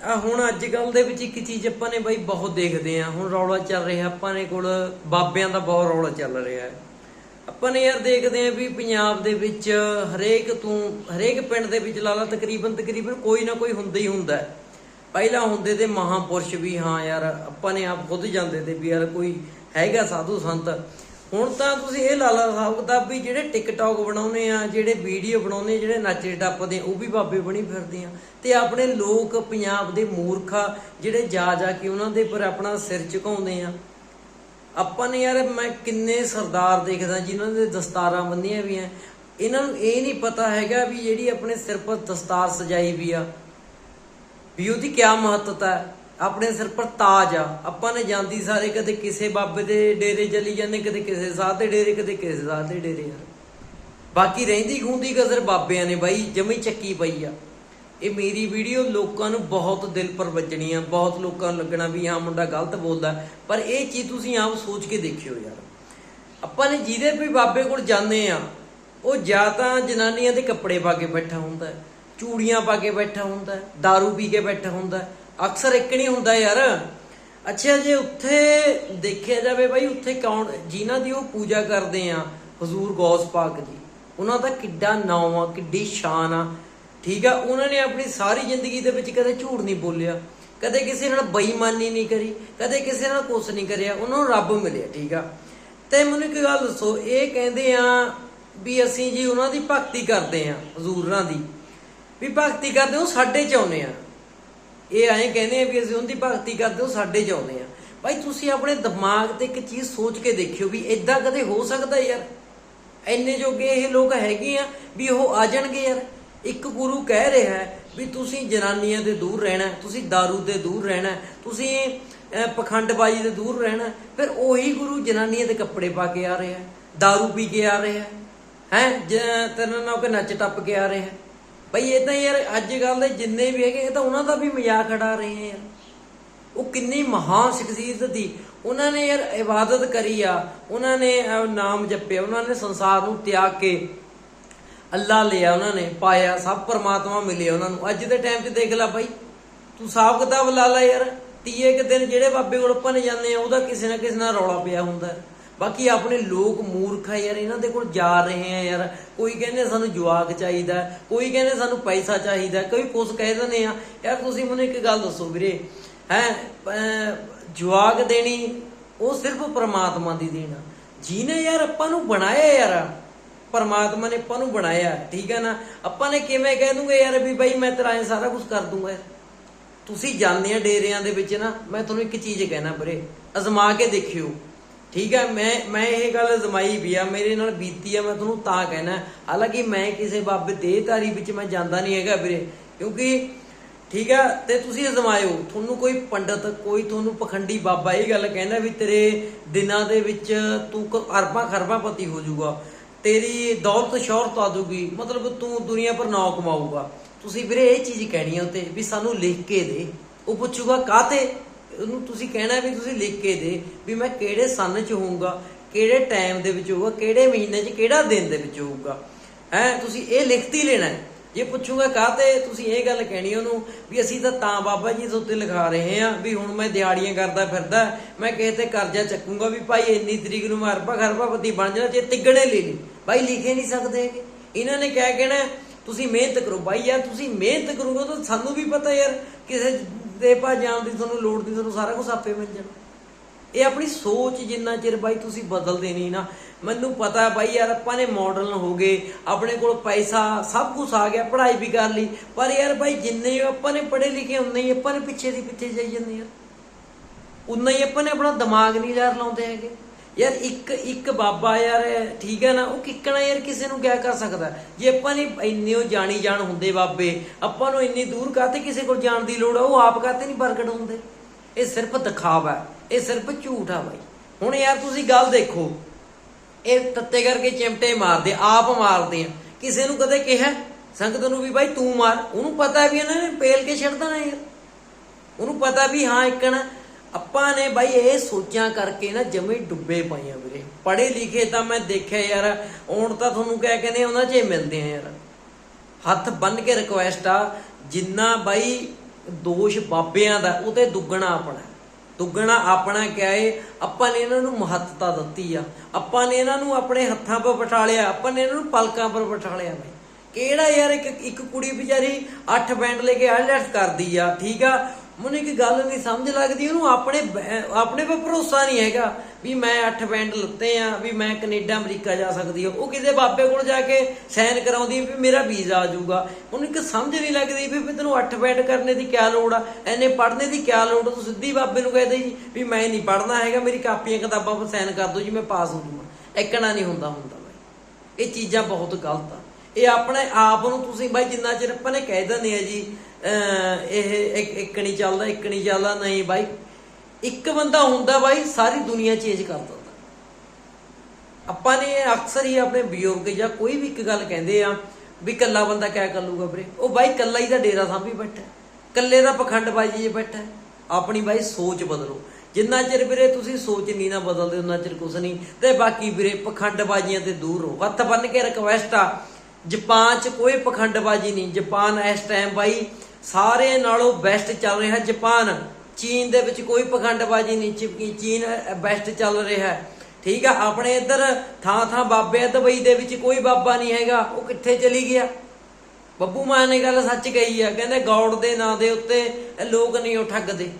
ਆ ਹੁਣ ਅੱਜ ਕੱਲ ਦੇ ਵਿੱਚ ਇੱਕ ਚੀਜ਼ ਆਪਾਂ ਨੇ ਬਾਈ ਬਹੁਤ ਦੇਖਦੇ ਆ ਹੁਣ ਰੌਲਾ ਚੱਲ ਰਿਹਾ, ਆਪਾਂ ਨੇ ਕੋਲ ਬਾਬਿਆਂ ਦਾ ਬਹੁਤ ਰੌਲਾ ਚੱਲ ਰਿਹਾ ਹੈ। ਆਪਾਂ ਨੇ ਯਾਰ ਦੇਖਦੇ ਆ ਵੀ ਪੰਜਾਬ ਦੇ ਵਿੱਚ ਹਰੇਕ ਤੂੰ, ਹਰੇਕ ਪਿੰਡ ਦੇ ਵਿੱਚ ਲਾ ਲਾ ਤਕਰੀਬਨ ਤਕਰੀਬਨ ਕੋਈ ਨਾ ਕੋਈ ਹੁੰਦਾ ਹੀ ਹੁੰਦਾ ਪਹਿਲਾਂ ਹੁੰਦੇ ਤੇ ਮਹਾਪੁਰਸ਼ ਵੀ ਹਾਂ ਯਾਰ, ਆਪਾਂ ਨੇ ਆਪ ਖੁਦ ਜਾਂਦੇ ਤੇ ਵੀ ਯਾਰ ਕੋਈ ਹੈਗਾ ਸਾਧੂ ਸੰਤ। ਹੁਣ ਤਾਂ ਤੁਸੀਂ ਇਹ ਲਾ ਲਓ ਹਿਸਾਬ ਕਿਤਾਬ ਵੀ ਜਿਹੜੇ ਟਿਕਟੌਕ ਬਣਾਉਂਦੇ ਆ ਜਿਹੜੇ ਵੀਡੀਓ ਬਣਾਉਂਦੇ ਜਿਹੜੇ ਨੱਚਦੇ ਟੱਪਦੇ ਆ, ਉਹ ਵੀ ਬਾਬੇ ਬਣੀ ਫਿਰਦੇ ਆ। ਤੇ ਆਪਣੇ ਲੋਕ ਪੰਜਾਬ ਦੇ ਮੂਰਖਾ ਜਿਹੜੇ ਜਾ ਜਾ ਕੇ ਉਹਨਾਂ ਦੇ ਪਰ ਆਪਣਾ ਸਿਰ ਝੁਕਾਉਂਦੇ ਆ। ਆਪਾਂ ਨੇ ਯਾਰ ਮੈਂ ਕਿੰਨੇ ਸਰਦਾਰ ਦੇਖਦਾ ਜਿਨ੍ਹਾਂ ਦੇ ਦਸਤਾਰਾਂ ਬੰਨੀਆਂ ਵੀ ਆ। ਇਹਨਾਂ ਨੂੰ ਇਹ ਨਹੀਂ ਪਤਾ ਹੈਗਾ ਵੀ ਜਿਹੜੀ ਆਪਣੇ ਸਿਰ ਪਰ ਦਸਤਾਰ ਸਜਾਈ ਵੀ ਆ। ਵੀ ਉਹਦੀ ਕੀ ਮਹੱਤਤਾ ਹੈ। ਆਪਣੇ ਸਿਰ ਪਰ ਤਾਜ ਆ। ਆਪਾਂ ਨੇ ਜਾਂਦੀ ਸਾਰੇ ਕਦੇ ਕਿਸੇ ਬਾਬੇ ਦੇ ਡੇਰੇ ਚਲੀ ਜਾਂਦੇ ਕਦੇ ਕਿਸੇ ਸਾਧ ਦੇ ਡੇਰੇ ਕਦੇ ਕਿਸੇ ਸਾਧ ਦੇ ਡੇਰੇ ਯਾਰ ਬਾਕੀ ਰਹਿੰਦੀ ਖੂੰਦੀ ਕਸਰ ਬਾਬਿਆਂ ਨੇ ਬਾਈ ਜਮੀ ਚੱਕੀ ਪਈ ਆ। ਇਹ ਮੇਰੀ ਵੀਡੀਓ ਲੋਕਾਂ ਨੂੰ ਬਹੁਤ ਦਿਲ ਪਰ ਵੱਜਣੀ ਆ ਬਹੁਤ ਲੋਕਾਂ ਨੂੰ ਲੱਗਣਾ ਵੀ ਹਾਂ ਮੁੰਡਾ ਗਲਤ ਬੋਲਦਾ ਪਰ ਇਹ ਚੀਜ਼ ਤੁਸੀਂ ਆਪ ਸੋਚ ਕੇ ਦੇਖਿਓ ਯਾਰ। ਆਪਾਂ ਨੇ ਜਿਹਦੇ ਵੀ ਬਾਬੇ ਕੋਲ ਜਾਂਦੇ ਆ ਉਹ ਜਾਂ ਤਾਂ ਜਨਾਨੀਆਂ ਦੇ ਕੱਪੜੇ ਪਾ ਕੇ ਬੈਠਾ ਹੁੰਦਾ ਚੂੜੀਆਂ ਪਾ ਕੇ ਬੈਠਾ ਹੁੰਦਾ ਹੈ, दारू ਪੀ ਕੇ ਬੈਠਾ ਹੁੰਦਾ ਅਕਸਰ ਇੱਕ ਨਹੀਂ ਹੁੰਦਾ ਯਾਰ। ਅੱਛਾ, ਜੇ ਉੱਥੇ ਦੇਖਿਆ ਜਾਵੇ ਬਾਈ, ਉੱਥੇ ਕੌਣ, ਜਿਨ੍ਹਾਂ ਦੀ ਉਹ ਪੂਜਾ ਕਰਦੇ ਆ, ਹਜ਼ੂਰ ਗੌਸ ਪਾਕ ਜੀ, ਉਹਨਾਂ ਦਾ ਕਿੱਡਾ ਨਾਮ ਆ, ਕਿੱਡੀ ਸ਼ਾਨ ਆ। ਠੀਕ ਆ, ਉਹਨਾਂ ਨੇ ਆਪਣੀ ਸਾਰੀ ਜ਼ਿੰਦਗੀ ਦੇ ਵਿੱਚ ਕਦੇ ਝੂਠ ਨਹੀਂ ਬੋਲਿਆ, ਕਦੇ ਕਿਸੇ ਨਾਲ ਬੇਈਮਾਨੀ ਨਹੀਂ ਕਰੀ, ਕਦੇ ਕਿਸੇ ਨਾਲ ਕੁਛ ਨਹੀਂ ਕਰਿਆ, ਉਹਨਾਂ ਨੂੰ ਰੱਬ ਮਿਲਿਆ, ਠੀਕ ਆ। ਤੇ ਮੈਨੂੰ ਇੱਕ ਗੱਲ ਦੱਸੋ, ਇਹ ਕਹਿੰਦੇ ਆ ਵੀ ਅਸੀਂ ਜੀ ਉਹਨਾਂ ਦੀ ਭਗਤੀ ਕਰਦੇ ਆ, ਹਜ਼ੂਰਾਂ ਦੀ। ਵੀ ਭਗਤੀ ਕਰਦੇ, ਉਹ ਸਾਡੇ ਚ ਆਉਨੇ ਆ। ਇਹ ਐਂ ਕਹਿੰਦੇ ਆ ਵੀ ਅਸੀਂ ਉਹਦੀ ਭਗਤੀ ਕਰਦੇ ਉਹ ਸਾਡੇ ਚ ਆਉਨੇ ਆ ਭਾਈ ਤੁਸੀਂ ਆਪਣੇ ਦਿਮਾਗ ਤੇ ਇੱਕ ਚੀਜ਼ ਸੋਚ ਕੇ ਦੇਖਿਓ ਵੀ ਇਦਾਂ ਕਦੇ ਹੋ ਸਕਦਾ ਯਾਰ ਇੰਨੇ ਜੋਗੇ ਇਹ ਲੋਕ ਹੈਗੇ ਆ ਵੀ ਉਹ ਆ ਜਾਣਗੇ ਯਾਰ ਇੱਕ ਗੁਰੂ ਕਹਿ ਰਿਹਾ ਹੈ ਵੀ ਤੁਸੀਂ ਜਨਾਨੀਆਂ ਦੇ ਦੂਰ ਰਹਿਣਾ ਹੈ, ਤੁਸੀਂ दारू ਦੇ ਦੂਰ ਰਹਿਣਾ ਹੈ, ਤੁਸੀਂ ਅਹ, ਪਖੰਡਬਾਜ਼ੀ ਦੇ ਦੂਰ ਰਹਿਣਾ ਹੈ। ਫਿਰ ਉਹੀ ਗੁਰੂ ਜਨਾਨੀਆਂ ਦੇ ਕੱਪੜੇ ਪਾ ਕੇ ਆ ਰਿਹਾ ਹੈ दारू ਪੀ ਕੇ ਆ ਰਿਹਾ ਹੈ ਹੈ ਤੇਰੇ ਨਾਲ ਕੇ ਨੱਚ ਟੱਪ ਕੇ ਆ ਰਿਹਾ ਹੈ ਬਈ ਇਹ ਤਾਂ ਯਾਰ ਅੱਜ ਕੱਲ ਦੇ ਜਿੰਨੇ ਵੀ ਹੈਗੇ, ਇਹ ਤਾਂ ਉਹਨਾਂ ਦਾ ਵੀ ਮਜ਼ਾਕ ਉਡਾ ਰਹੇ ਆ ਉਹ ਕਿੰਨੀ ਮਹਾਨ ਸ਼ਖਸੀਅਤ ਦੀ ਉਹਨਾਂ ਨੇ ਯਾਰ ਇਬਾਦਤ ਕਰੀ ਆ, ਉਹਨਾਂ ਨੇ ਨਾਮ ਜਪਿਆ, ਉਹਨਾਂ ਨੇ ਸੰਸਾਰ ਨੂੰ ਤਿਆਗ ਕੇ ਅੱਲਾ ਲਿਆ ਉਹਨਾਂ ਨੇ, ਪਾਇਆ, ਸਭ ਪਰਮਾਤਮਾ ਮਿਲਿਆ ਉਹਨਾਂ ਨੂੰ। ਅੱਜ ਦੇ ਟਾਈਮ 'ਚ ਦੇਖ ਲੈ ਭਾਈ ਤੂੰ ਸਾਫ਼ ਕਿਤਾਬ ਲਾ ਲੈ ਯਾਰ। ਤੀਏ ਕਿ ਦਿਨ ਜਿਹੜੇ ਬਾਬੇ ਕੋਲ ਆਪਾਂ ਨੇ ਜਾਂਦੇ ਆ, ਉਹਦਾ ਕਿਸੇ ਨਾ ਕਿਸੇ ਨਾਲ ਰੌਲਾ ਪਿਆ ਹੁੰਦਾ। ਬਾਕੀ ਆਪਣੇ ਲੋਕ ਮੂਰਖ ਆ ਯਾਰ ਇਹਨਾਂ ਦੇ ਕੋਲ ਜਾ ਰਹੇ ਆ ਯਾਰ। ਕੋਈ ਕਹਿੰਦੇ ਸਾਨੂੰ ਜਵਾਕ ਚਾਹੀਦਾ ਕੋਈ ਕਹਿੰਦੇ ਸਾਨੂੰ ਪੈਸਾ ਚਾਹੀਦਾ ਹੈ, ਕੋਈ ਕੁਛ ਕਹਿ ਦਿੰਦੇ ਆ। ਯਾਰ ਤੁਸੀਂ ਮੈਨੂੰ ਇੱਕ ਗੱਲ ਦੱਸੋ ਵੀਰੇ ਹੈ ਜਵਾਕ ਦੇਣੀ ਉਹ ਸਿਰਫ ਪਰਮਾਤਮਾ ਦੀ ਦੇਣਾ ਆ। ਜਿਹਨੇ ਯਾਰ ਆਪਾਂ ਨੂੰ ਬਣਾਇਆ ਯਾਰ ਪਰਮਾਤਮਾ ਨੇ ਆਪਾਂ ਨੂੰ ਬਣਾਇਆ ਠੀਕ ਹੈ ਨਾ? ਆਪਾਂ ਨੇ ਕਿਵੇਂ ਕਹਿ ਦੂੰਗੇ ਯਾਰ ਵੀ ਬਾਈ ਮੈਂ ਤੇਰਾ ਇਹ ਸਾਰਾ ਕੁਝ ਕਰ ਦੂੰਗਾ ਤੁਸੀਂ ਜਾਂਦੇ ਆ ਡੇਰਿਆਂ ਦੇ ਵਿੱਚ ਨਾ ਮੈਂ ਤੁਹਾਨੂੰ ਇੱਕ ਚੀਜ਼ ਕਹਿਣਾ ਵੀਰੇ ਅਜ਼ਮਾ ਕੇ ਦੇਖਿਓ। ਠੀਕ ਹੈ, ਮੈਂ ਮੈਂ ਇਹ ਗੱਲ ਅਜ਼ਮਾਈ ਵੀ ਆ, ਮੇਰੇ ਨਾਲ ਬੀਤੀ ਆ, ਮੈਂ ਤੁਹਾਨੂੰ ਤਾਂ ਕਹਿਣਾ ਹਾਲਾਂਕਿ ਮੈਂ ਕਿਸੇ ਬਾਬੇ ਦੇਹਧਾਰੀ ਵਿੱਚ ਮੈਂ ਜਾਂਦਾ ਨਹੀਂ ਹੈਗਾ ਵੀਰੇ, ਕਿਉਂਕਿ ਠੀਕ ਹੈ, ਤੇ ਤੁਸੀਂ ਅਜ਼ਮਾਇਓ, ਤੁਹਾਨੂੰ ਕੋਈ ਪੰਡਤ, ਕੋਈ ਤੁਹਾਨੂੰ ਪਖੰਡੀ ਬਾਬਾ ਇਹ ਗੱਲ ਕਹਿੰਦਾ ਵੀ ਤੇਰੇ ਦਿਨਾਂ ਦੇ ਵਿੱਚ ਤੂੰ ਅਰਬਾਂ ਖਰਬਾਂ ਪਤੀ ਹੋ ਜਾਊਗਾ, ਤੇਰੀ ਦੌਲਤ ਸ਼ੌਹਰਤ ਆ ਜਾਊਗੀ ਮਤਲਬ ਤੂੰ ਦੁਨੀਆ ਪਰ ਨਾਂ ਕਮਾਊਗਾ। ਤੁਸੀਂ ਵੀਰੇ ਇਹ ਚੀਜ਼ ਕਹਿਣੀ ਆ ਉਤੇ ਵੀ ਸਾਨੂੰ ਲਿਖ ਕੇ ਦੇ, ਉਹ ਪੁੱਛੂਗਾ ਕਾਤੇ ਉਹਨੂੰ ਤੁਸੀਂ ਕਹਿਣਾ ਵੀ ਤੁਸੀਂ ਲਿਖ ਕੇ ਦੇ ਵੀ ਮੈਂ ਕਿਹੜੇ ਸੰਨ ਚ ਹੋਊਗਾ, ਕਿਹੜੇ ਟਾਈਮ ਦੇ ਵਿੱਚ ਹੋਊਗਾ, ਕਿਹੜੇ ਮਹੀਨੇ 'ਚ, ਕਿਹੜਾ ਦਿਨ ਦੇ ਵਿੱਚ ਹੋਊਗਾ। ਹੈ, ਤੁਸੀਂ ਇਹ ਲਿਖਤੀ ਲੈਣਾ ਹੈ। ਜੇ ਪੁੱਛੂਗਾ ਕਾਤੇ ਤੁਸੀਂ ਇਹ ਗੱਲ ਕਹਿਣੀ ਉਹਨੂੰ ਵੀ ਅਸੀਂ ਤਾਂ ਤਾਂ ਬਾਬਾ ਜੀ ਦੇ ਉੱਤੇ ਲਿਖਾ ਰਹੇ ਹਾਂ ਵੀ ਹੁਣ ਮੈਂ ਦਿਹਾੜੀਆਂ ਕਰਦਾ ਫਿਰਦਾ, ਮੈਂ ਕਿਸੇ ਤੇ ਕਰਜ਼ਾ ਚੱਕੂਗਾ ਵੀ ਭਾਈ ਇੰਨੀ ਤਰੀਕ ਨੂੰ ਮੈਂ ਅਰਬਾ ਖਰਬਾਪਤੀ ਬਣ ਜਾਣਾ, ਜੇ ਤਿੱਗਣੇ ਲੈ ਲਈ ਭਾਈ ਲਿਖੇ ਨਹੀਂ ਸਕਦੇ ਇਹਨਾਂ ਨੇ ਕਹਿ ਕਹਿਣਾ ਤੁਸੀਂ ਮਿਹਨਤ ਕਰੋ ਭਾਈ ਯਾਰ, ਤੁਸੀਂ ਮਿਹਨਤ ਕਰੋਗੇ ਤਾਂ ਸਾਨੂੰ ਵੀ ਪਤਾ ਯਾਰ, ਕਿਸੇ ਦੇ ਪਾ ਜਾਣ ਦੀ ਤੁਹਾਨੂੰ ਲੋੜ ਨਹੀਂ, ਤੁਹਾਨੂੰ ਸਾਰਾ ਕੁਝ ਆਪੇ ਮਿਲ ਜਾਣਾ। ਇਹ ਆਪਣੀ ਸੋਚ ਜਿੰਨਾ ਚਿਰ ਬਾਈ ਤੁਸੀਂ ਬਦਲਦੇ ਨਹੀਂ ਨਾ, ਮੈਨੂੰ ਪਤਾ ਬਾਈ ਯਾਰ ਆਪਾਂ ਨੇ ਮਾਡਰਨ ਹੋ ਗਏ, ਆਪਣੇ ਕੋਲ ਪੈਸਾ ਸਭ ਕੁਝ ਆ ਗਿਆ, ਪੜ੍ਹਾਈ ਵੀ ਕਰ ਲਈ, ਪਰ ਯਾਰ ਬਾਈ ਜਿੰਨੇ ਆਪਾਂ ਨੇ ਪੜ੍ਹੇ ਲਿਖੇ ਉਨੇ ਹੀ ਆਪਾਂ ਨੇ ਪਿੱਛੇ ਦੀ ਪਿੱਛੇ ਜਾਈ ਜਾਂਦੇ ਯਾਰ ਉਨਾ ਹੀ ਆਪਾਂ ਨੇ ਆਪਣਾ ਦਿਮਾਗ ਨਹੀਂ ਯਾਰ ਲਾਉਂਦੇ ਹੈਗੇ। ਯਾਰ ਇੱਕ ਇੱਕ ਬਾਬਾ ਯਾਰ ਠੀਕ ਹੈ ਨਾ, ਉਹ ਕਿੱਕਣਾ ਯਾਰ ਕਿਸੇ ਨੂੰ ਕਿਆ ਕਰ ਸਕਦਾ? ਜੇ ਆਪਾਂ ਨੇ ਇੰਨੇ ਉਹ ਜਾਣੀ ਜਾਣ ਹੁੰਦੇ ਬਾਬੇ, ਆਪਾਂ ਨੂੰ ਇੰਨੀ ਦੂਰ ਕਾਤੇ ਕਿਸੇ ਕੋਲ ਜਾਣ ਦੀ ਲੋੜ ਆ? ਉਹ ਆਪ ਕਾਤੇ ਨਹੀਂ ਪ੍ਰਗਟ ਹੁੰਦੇ? ਇਹ ਸਿਰਫ ਦਿਖਾਵਾ ਇਹ ਸਿਰਫ ਝੂਠ ਆ ਬਾਈ। ਹੁਣ ਯਾਰ ਤੁਸੀਂ ਗੱਲ ਦੇਖੋ, ਇਹ ਤੱਤੇ ਕਰਕੇ ਚਿਮਟੇ ਮਾਰਦੇ, ਆਪ ਮਾਰਦੇ ਆ। ਕਿਸੇ ਨੂੰ ਕਦੇ ਕਿਹਾ? ਸੰਗਤ ਨੂੰ ਵੀ ਬਾਈ ਤੂੰ ਮਾਰ। ਉਹਨੂੰ ਪਤਾ ਵੀ ਇਹਨਾਂ ਨੇ ਪੇਲ ਕੇ ਛੱਡ ਦੇਣਾ ਯਾਰ। ਉਹਨੂੰ ਪਤਾ ਵੀ ਹਾਂ ਇੱਕਣ ਆਪਾਂ ਨੇ ਬਾਈ ਇਹ ਸੋਚਾਂ ਕਰਕੇ ਨਾ ਜਮੇ ਡੁੱਬੇ ਪਏ ਆ ਵੀਰੇ। ਪੜ੍ਹੇ ਲਿਖੇ ਤਾਂ ਮੈਂ ਦੇਖਿਆ ਯਾਰ, ਹੁਣ ਤਾਂ ਤੁਹਾਨੂੰ ਕਹਿ ਕਹਿੰਦੇ ਉਹਨਾਂ 'ਚ ਹੀ ਮਿਲਦੇ ਆ ਯਾਰ। ਹੱਥ ਬੰਨ ਕੇ ਰਿਕੁਐਸਟ ਆ, ਜਿੰਨਾ ਬਾਈ ਦੋਸ਼ ਬਾਬਿਆਂ ਦਾ ਉਹ ਤੇ ਦੁੱਗਣਾ ਆਪਣਾ। ਦੁੱਗਣਾ ਆਪਣਾ ਕਿਆ ਏ, ਆਪਾਂ ਨੇ ਇਹਨਾਂ ਨੂੰ ਮਹੱਤਤਾ ਦਿੱਤੀ ਆ। ਆਪਾਂ ਨੇ ਇਹਨਾਂ ਨੂੰ ਆਪਣੇ ਹੱਥਾਂ 'ਤੇ ਬਿਠਾ ਲਿਆ, ਆਪਾਂ ਨੇ ਇਹਨਾਂ ਨੂੰ ਪਲਕਾਂ 'ਪਰ ਬਿਠਾ ਲਿਆ ਬਈ। ਕਿਹੜਾ ਯਾਰ ਇੱਕ ਇੱਕ ਕੁੜੀ ਵਿਚਾਰੀ 8 ਬੈਂਡ ਲੈ ਕੇ ਆਇਲਟਸ ਕਰਦੀ ਆ, ਠੀਕ ਆ? ਮੈਨੂੰ ਇੱਕ ਗੱਲ ਨਹੀਂ ਸਮਝ ਲੱਗਦੀ, ਉਹਨੂੰ ਆਪਣੇ ਬੈ- ਆਪਣੇ 'ਤੇ ਭਰੋਸਾ ਨਹੀਂ ਹੈਗਾ ਵੀ ਮੈਂ 8 ਬੈਂਡ ਲੱਤੇ ਆ, ਵੀ ਮੈਂ ਕੈਨੇਡਾ, ਅਮਰੀਕਾ ਜਾ ਸਕਦੀ ਆ ਉਹ ਕਿਸੇ ਬਾਬੇ ਕੋਲ ਜਾ ਕੇ ਸਾਈਨ ਕਰਾਉਂਦੀ ਵੀ ਮੇਰਾ ਵੀਜ਼ਾ ਆ ਜਾਊਗਾ। ਉਹਨੂੰ ਇੱਕ ਸਮਝ ਨਹੀਂ ਲੱਗਦੀ ਵੀ ਵੀ ਤੈਨੂੰ 8 ਬੈਂਡ ਕਰਨੇ ਦੀ ਕਿਆ ਲੋੜ ਆ? ਐਨੇ ਪੜ੍ਹਨੇ ਦੀ ਕਿਆ ਲੋੜ ਤੂੰ ਸਿੱਧੀ ਬਾਬੇ ਨੂੰ ਕਹਦੇ ਜੀ ਵੀ ਮੈਂ ਨਹੀਂ ਪੜ੍ਹਨਾ ਹੈਗਾ, ਮੇਰੀ ਕਾਪੀਆਂ, ਕਿਤਾਬਾਂ 'ਤੇ ਸਾਈਨ ਕਰ ਦਿਓ ਜੀ, ਮੈਂ ਪਾਸ ਹੋ ਜਾਊਗਾ। ਇੱਕਣਾ ਨਹੀਂ ਹੁੰਦਾ ਹੁੰਦਾ ਬਾਈ। ਇਹ ਚੀਜ਼ਾਂ ਬਹੁਤ ਗਲਤ ਆ। ਇਹ ਆਪਣੇ ਆਪ ਨੂੰ ਤੁਸੀਂ ਬਾਈ ਜਿੰਨਾ ਚਿਰ ਆਪਾਂ ਨੇ ਕਹਿ ਦਿੰਦੇ ਆ ਜੀ, ਅਹ ਇਹ ਇੱਕ ਇੱਕ ਨਹੀਂ ਚੱਲਦਾ, ਇੱਕ ਨਹੀਂ ਚੱਲਦਾ, ਨਹੀਂ ਬਾਈ। ਇੱਕ ਬੰਦਾ ਹੁੰਦਾ ਬਾਈ, ਸਾਰੀ ਦੁਨੀਆ ਚੇਂਜ ਕਰ ਦਿੰਦਾ। ਆਪਾਂ ਨੇ ਅਕਸਰ ਹੀ ਆਪਣੇ ਬਜ਼ੁਰਗ ਜਾਂ ਕੋਈ ਵੀ ਇੱਕ ਗੱਲ ਕਹਿੰਦੇ ਆ ਵੀ ਕੱਲਾ ਬੰਦਾ ਕਿਆ ਕਰ ਲੂਗਾ ਵੀਰੇ? ਉਹ ਬਾਈ ਕੱਲਾ ਹੀ ਦਾ ਡੇਰਾ ਸਾਂਭੀ ਬੈਠਾ ਹੈ। ਕੱਲੇ ਦਾ ਪਖੰਡਬਾਜੀ 'ਚ ਬੈਠਾ ਆਪਣੀ ਬਾਈ ਸੋਚ ਬਦਲੋ। ਜਿੰਨਾ ਚਿਰ ਵੀਰੇ ਤੁਸੀਂ ਸੋਚ ਨਹੀਂ ਨਾ ਬਦਲਦੇ ਉਹਨਾਂ ਚਿਰ ਕੁਛ ਨਹੀਂ। ਤੇ ਬਾਕੀ ਵੀਰੇ ਪਖੰਡਬਾਜ਼ੀਆਂ ਤੇ ਦੂਰ ਰਹੋ। ਹੱਥ ਬੰਨ ਕੇ ਰਿਕਵੈਸਟ ਆ ਜਾਪਾਨ 'ਚ ਕੋਈ ਪਖੰਡਬਾਜ਼ੀ ਨਹੀਂ। ਜਾਪਾਨ ਇਸ ਟਾਈਮ ਬਾਈ ਸਾਰੇ ਨਾਲੋਂ ਬੈਸਟ ਚੱਲ ਰਿਹਾ ਜਾਪਾਨ। ਚੀਨ ਦੇ ਵਿੱਚ ਕੋਈ ਪਖੰਡਬਾਜ਼ੀ ਨਹੀਂ, ਚਿਪਕੀ ਚੀਨ ਬੈਸਟ ਚੱਲ ਰਿਹਾ ਹੈ। ਠੀਕ ਆ, ਆਪਣੇ ਇੱਧਰ ਥਾਂ ਥਾਂ ਬਾਬੇ ਆ, ਦੁਬਈ ਦੇ ਵਿੱਚ ਕੋਈ ਬਾਬਾ ਨਹੀਂ ਹੈਗਾ, ਉਹ ਕਿੱਥੇ ਚਲੀ ਗਿਆ? ਬੱਬੂ ਮਾਨ ਨੇ ਗੱਲ ਸੱਚ ਕਹੀ ਆ, ਕਹਿੰਦੇ ਗੌਡ ਦੇ ਨਾਂ ਦੇ ਉੱਤੇ ਲੋਕ ਨਹੀਂ ਉਹ ਠੱਗਦੇ।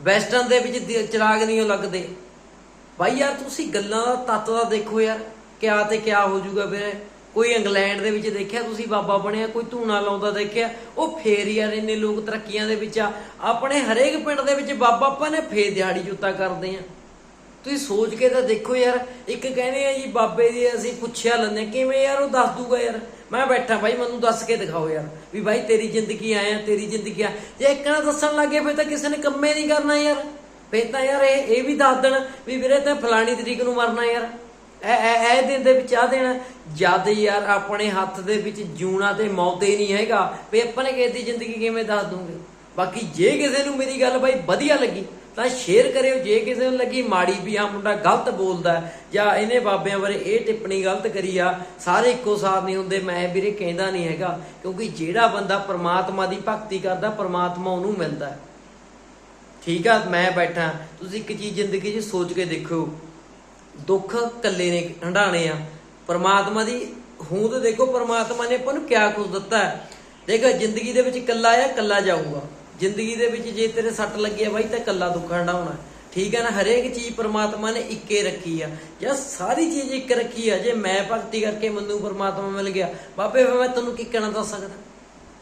ਵੈਸਟਰਨ ਦੇ ਵਿੱਚ ਚਿਰਾਗ ਨਹੀਂ ਉਹ ਲੱਗਦੇ। ਭਾਈ ਯਾਰ, ਤੁਸੀਂ ਗੱਲਾਂ ਦਾ ਤੱਤ ਦਾ ਦੇਖੋ ਯਾਰ, ਕਿਆ ਤੇ ਕਿਆ ਹੋ ਜਾਊਗਾ ਵੀਰੇ ਕੋਈ ਇੰਗਲੈਂਡ ਦੇ ਵਿੱਚ ਦੇਖਿਆ ਤੁਸੀਂ ਬਾਬਾ ਬਣਿਆ ਕੋਈ ਧੂਣਾ ਲਾਉਂਦਾ ਦੇਖਿਆ ਉਹ ਫੇਰ ਯਾਰ ਇੰਨੇ ਲੋਕ ਤਰੱਕੀਆਂ ਦੇ ਵਿੱਚ ਆ। ਆਪਣੇ ਹਰੇਕ ਪਿੰਡ ਦੇ ਵਿੱਚ ਬਾਬਾ ਆਪਾਂ ਨੇ ਫੇਰ ਦਿਹਾੜੀ ਜੁੱਤਾ ਕਰਦੇ ਆ। ਤੁਸੀਂ ਸੋਚ ਕੇ ਤਾਂ ਦੇਖੋ ਯਾਰ ਇੱਕ ਕਹਿੰਦੇ ਆ ਜੀ ਬਾਬੇ ਦੀ ਅਸੀਂ ਪੁੱਛਿਆ ਲੈਂਦੇ ਹਾਂ, ਕਿਵੇਂ ਯਾਰ ਉਹ ਦੱਸ ਦੂਗਾ ਯਾਰ। ਮੈਂ ਬੈਠਾ ਭਾਈ ਮੈਨੂੰ ਦੱਸ ਕੇ ਦਿਖਾਓ ਯਾਰ ਵੀ ਭਾਈ ਤੇਰੀ ਜ਼ਿੰਦਗੀ ਆਇਆ ਤੇਰੀ ਜ਼ਿੰਦਗੀ ਆ। ਜੇ ਇੱਕ ਨਾ ਦੱਸਣ ਲੱਗੇ ਫੇਰ ਤਾਂ ਕਿਸੇ ਨੇ ਕੰਮੇ ਨਹੀਂ ਕਰਨਾ ਯਾਰ। ਫੇਰ ਤਾਂ ਯਾਰ ਇਹ ਇਹ ਵੀ ਦੱਸ ਦੇਣ ਵੀ ਵੀਰੇ ਤਾਂ ਫਲਾਣੀ ਤਰੀਕ ਨੂੰ ਮਰਨਾ ਯਾਰ। ਇਹ ਇਹ ਇਹ ਦਿਨ ਦੇ ਵਿੱਚ ਆ ਦੇਣਾ ਜਦ ਯਾਰ ਆਪਣੇ ਹੱਥ ਦੇ ਵਿੱਚ ਜੂਣਾ ਤੇ ਮੌਤ ਹੀ ਨਹੀਂ ਹੈਗਾ ਵੀ ਆਪਾਂ ਨੇ ਕਿਸੇ ਦੀ ਜ਼ਿੰਦਗੀ ਕਿਵੇਂ ਦੱਸ ਦੂੰਗੇ। ਬਾਕੀ ਜੇ ਕਿਸੇ ਨੂੰ ਮੇਰੀ ਗੱਲ ਬਾਈ ਵਧੀਆ ਲੱਗੀ, ਤਾਂ ਸ਼ੇਅਰ ਕਰਿਓ। ਜੇ ਕਿਸੇ ਨੂੰ ਲੱਗੀ ਮਾੜੀ ਵੀ ਆ ਮੁੰਡਾ ਗਲਤ ਬੋਲਦਾ ਜਾਂ ਇਹਨੇ ਬਾਬਿਆਂ ਬਾਰੇ ਇਹ ਟਿੱਪਣੀ ਗਲਤ ਕਰੀ ਆ, ਸਾਰੇ ਇੱਕੋ ਸਾਰ ਨਹੀਂ ਹੁੰਦੇ, ਮੈਂ ਵੀਰੇ ਕਹਿੰਦਾ ਨਹੀਂ ਹੈਗਾ, ਕਿਉਂਕਿ ਜਿਹੜਾ ਬੰਦਾ ਪ੍ਰਮਾਤਮਾ ਦੀ ਭਗਤੀ ਕਰਦਾ, ਪ੍ਰਮਾਤਮਾ ਉਹਨੂੰ ਮਿਲਦਾ ਠੀਕ ਆ, ਮੈਂ ਬੈਠਾ। ਤੁਸੀਂ ਇੱਕ ਚੀਜ਼ ਜ਼ਿੰਦਗੀ 'ਚ ਸੋਚ ਕੇ ਦੇਖੋ। ਦੁੱਖ ਇਕੱਲੇ ਨੇ ਹੰਡਾਣੇ ਆ। ਪਰਮਾਤਮਾ ਦੀ ਹੋਂਦ ਦੇਖੋ, ਪਰਮਾਤਮਾ ਨੇ ਆਪਾਂ ਨੂੰ ਕਿਆ ਕੁਝ ਦਿੱਤਾ ਹੈ। ਦੇਖ, ਜ਼ਿੰਦਗੀ ਦੇ ਵਿੱਚ ਇਕੱਲਾ ਆ, ਇਕੱਲਾ ਜਾਊਗਾ। ਜ਼ਿੰਦਗੀ ਦੇ ਵਿੱਚ ਜੇ ਤੇਰੇ ਸੱਟ ਲੱਗੀ ਆ ਬਾਈ, ਤਾਂ ਇਕੱਲਾ ਦੁੱਖ ਹੰਡਾਉਣਾ ਠੀਕ ਹੈ ਨਾ? ਹਰੇਕ ਚੀਜ਼ ਪਰਮਾਤਮਾ ਨੇ ਇੱਕੇ ਰੱਖੀ ਆ। ਜਾਂ ਸਾਰੀ ਚੀਜ਼ ਇੱਕ ਰੱਖੀ ਆ। ਜੇ ਮੈਂ ਭਗਤੀ ਕਰਕੇ ਮੈਨੂੰ ਪਰਮਾਤਮਾ ਮਿਲ ਗਿਆ, ਬਾਬੇ, ਫਿਰ ਮੈਂ ਤੈਨੂੰ ਕੀ ਕਹਿਣਾ ਦੱਸ ਸਕਦਾ?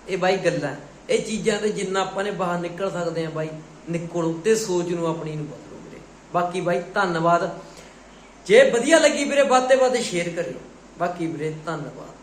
ਇਹ ਬਾਈ ਗੱਲਾਂ ਇਹ ਚੀਜ਼ਾਂ ਤੇ ਜਿੰਨਾ ਆਪਾਂ ਨੇ ਬਾਹਰ ਨਿਕਲ ਸਕਦੇ ਆ ਬਾਈ, ਨਿਕਲੋ ਤੇ ਸੋਚ ਨੂੰ ਆਪਣੀ ਨੂੰ ਬਦਲੋ ਵੀਰੇ। ਬਾਕੀ ਬਾਈ, ਧੰਨਵਾਦ। ਜੇ ਵਧੀਆ ਲੱਗੀ ਵੀਰੇ ਵੱਧ ਤੇ ਵੱਧ ਸ਼ੇਅਰ ਕਰਿਓ। ਬਾਕੀ ਵੀਰੇ ਧੰਨਵਾਦ।